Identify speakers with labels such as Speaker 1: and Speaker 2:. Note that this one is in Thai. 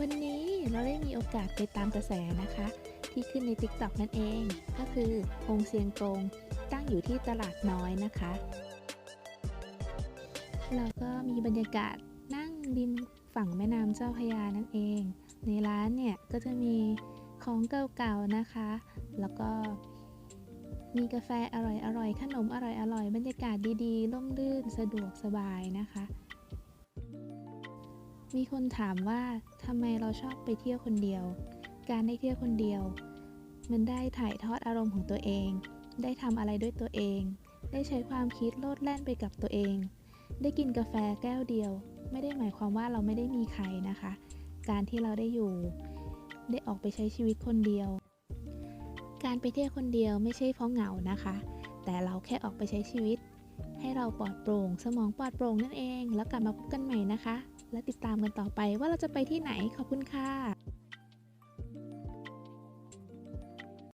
Speaker 1: วันนี้เราได้มีโอกาสไปตามกระแสนะคะ ที่ขึ้นใน TikTok นั่นเอง ก็คือองเซียงกงตั้งอยู่ที่ตลาดน้อยนะคะ เราก็มีบรรยากาศนั่งริมฝั่งแม่น้ำเจ้าพยานั่นเอง ในร้านเนี่ยก็จะมีของเก่าๆนะคะ แล้วก็มีกาแฟอร่อยๆ ขนมอร่อยๆ บรรยากาศดีๆ ร่มรื่น สะดวกสบายนะคะ มีคนถามว่าทำไมเราชอบไปเที่ยวคนเดียว การได้เที่ยวคนเดียว มันได้ถ่ายทอดอารมณ์ของตัวเอง ได้ทำอะไรด้วยตัวเอง ได้ใช้ความคิดโลดแล่นไปกับตัวเอง ได้กินกาแฟแก้วเดียว ไม่ได้หมายความว่าเราไม่ได้มีใครนะคะ การที่เราได้อยู่ ได้ออกไปใช้ชีวิตคนเดียว การไปเที่ยวคนเดียวไม่ใช่เพราะเหงานะคะ แต่เราแค่ออกไปใช้ชีวิต ให้เราปลอดโปร่ง สมองปลอดโปร่งนั่นเอง แล้วกลับมาพบกันใหม่นะคะ และติดตามกันต่อไปว่าเราจะไปที่ไหนขอบคุณค่ะ